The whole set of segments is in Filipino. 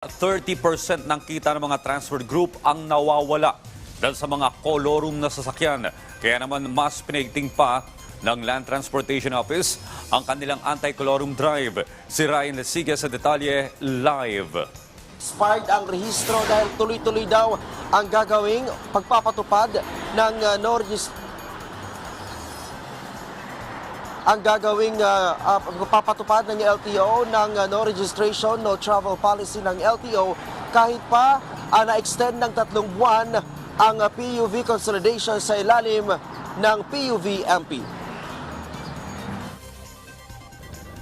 30% ng kita ng mga transport group ang nawawala dahil sa mga colorum na sasakyan. Kaya naman mas pinaigting pa ng Land Transportation Office ang kanilang anti-colorum drive. Si Ryan Lesiga sa detalye live. expired ang rehistro dahil tuloy-tuloy daw ang gagawing pagpapatupad ng uh, no ang gagawing uh, uh, pagpapatupad ng LTO ng uh, no registration, no travel policy ng LTO kahit pa uh, na-extend ng tatlong buwan ang uh, PUV consolidation sa ilalim ng PUV-MP.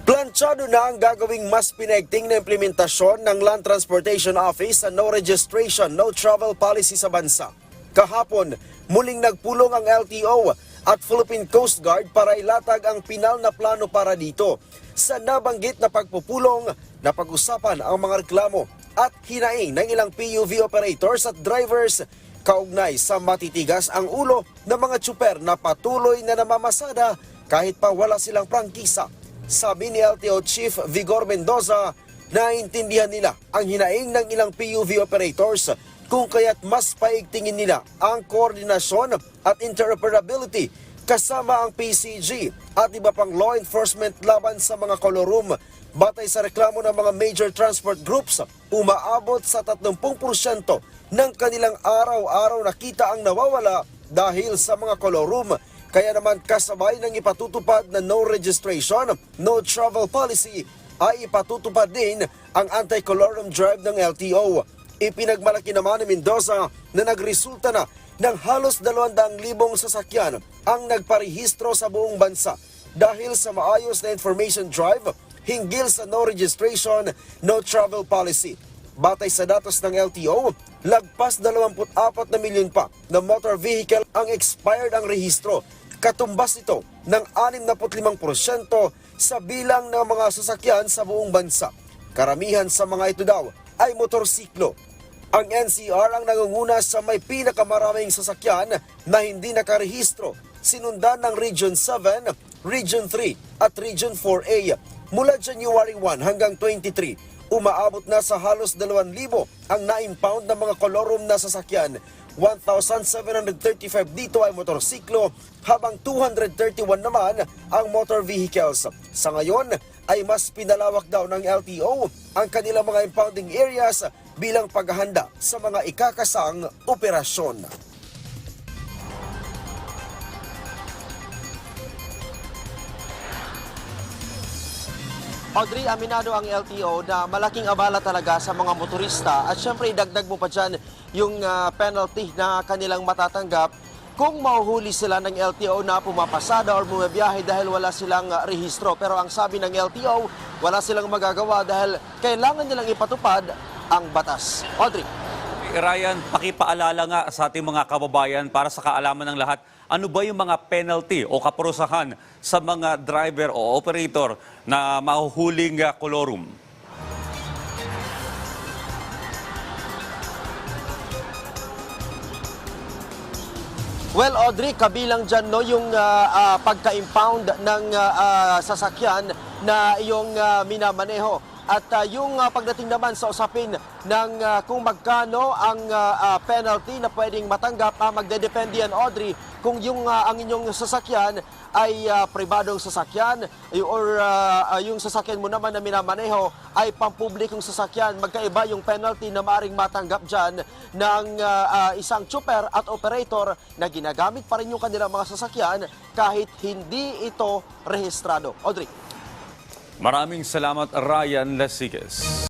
Planchado na ang gagawing mas pinaigting na implementasyon ng Land Transportation Office sa no registration, no travel policy sa bansa. Kahapon, muling nagpulong ang LTO at Philippine Coast Guard para ilatag ang pinal na plano para dito. Sa nabanggit na pagpupulong, napag-usapan ang mga reklamo at hinaing ng ilang PUV operators at drivers kaugnay sa matitigas ang ulo ng mga tsuper na patuloy na namamasada kahit pa wala silang prangkisa. Sabi ni LTO Chief Vigor Mendoza, naintindihan nila ang hinaing ng ilang PUV operators kung kaya't mas paigtingin nila ang koordinasyon at interoperability kasama ang PCG at iba pang law enforcement laban sa mga kolorum. Batay sa reklamo ng mga major transport groups, umaabot sa 30% ng kanilang araw-araw na kita ang nawawala dahil sa mga kolorum. Kaya naman kasabay ng ipatutupad na no registration, no travel policy ay ipatutupad din ang anti-colorum drive ng LTO. Ipinagmalaki naman ni Mendoza na nagresulta na ng halos 200,000 sasakyan ang nagparehistro sa buong bansa dahil sa maayos na information drive hinggil sa no registration, no travel policy. Batay sa datos ng LTO, lagpas 24 na milyon pa na motor vehicle ang expired ang rehistro. Katumbas ito ng 65% sa bilang ng mga sasakyan sa buong bansa. Karamihan sa mga ito daw ay motorsiklo. Ang NCR ang nangunguna sa may pinakamaraming sasakyan na hindi nakarehistro, sinundan ng Region 7, Region 3 at Region 4A. Mula January 1 hanggang 23, umaabot na sa halos 2,000 ang na-impound ng mga kolorum na sasakyan. 1,735 dito ay motorsiklo habang 231 naman ang motor vehicles. Sa ngayon ay mas pinalawak daw ng LTO ang kanilang mga impounding areas bilang paghahanda sa mga ikakasang operasyon. Audrey, aminado ang LTO na malaking abala talaga sa mga motorista at syempre idagdag mo pa dyan yung ah, penalty na kanilang matatanggap kung mahuhuli sila ng LTO na pumapasada or bumabiyahe dahil wala silang ah, rehistro. Pero ang sabi ng LTO, wala silang magagawa dahil kailangan nilang ipatupad ang batas. Audrey. Ryan, pakipaalala nga sa ating mga kababayan para sa kaalaman ng lahat, ano ba yung mga penalty o kaparusahan sa mga driver o operator na mahuhuling uh, colorum? Well, Audrey, kabilang dyan no, yung ah, ah, pagka-impound ng ah, ah, sasakyan na iyong ah, minamaneho. At ah, yung ah, pagdating naman sa usapin ng ah, kung magkano ang ah, ah, penalty na pwedeng matanggap, ah, magdedepende yan, Audrey, kung yung ah, ang inyong sasakyan ay ah, pribadong sasakyan ay- or ah, ah, yung sasakyan mo naman na minamaneho ay pampublikong sasakyan. Magkaiba yung penalty na maaring matanggap dyan ng ah, ah, isang chuper at operator na ginagamit pa rin yung kanilang mga sasakyan kahit hindi ito rehistrado. Audrey. Maraming salamat Ryan Lesigas.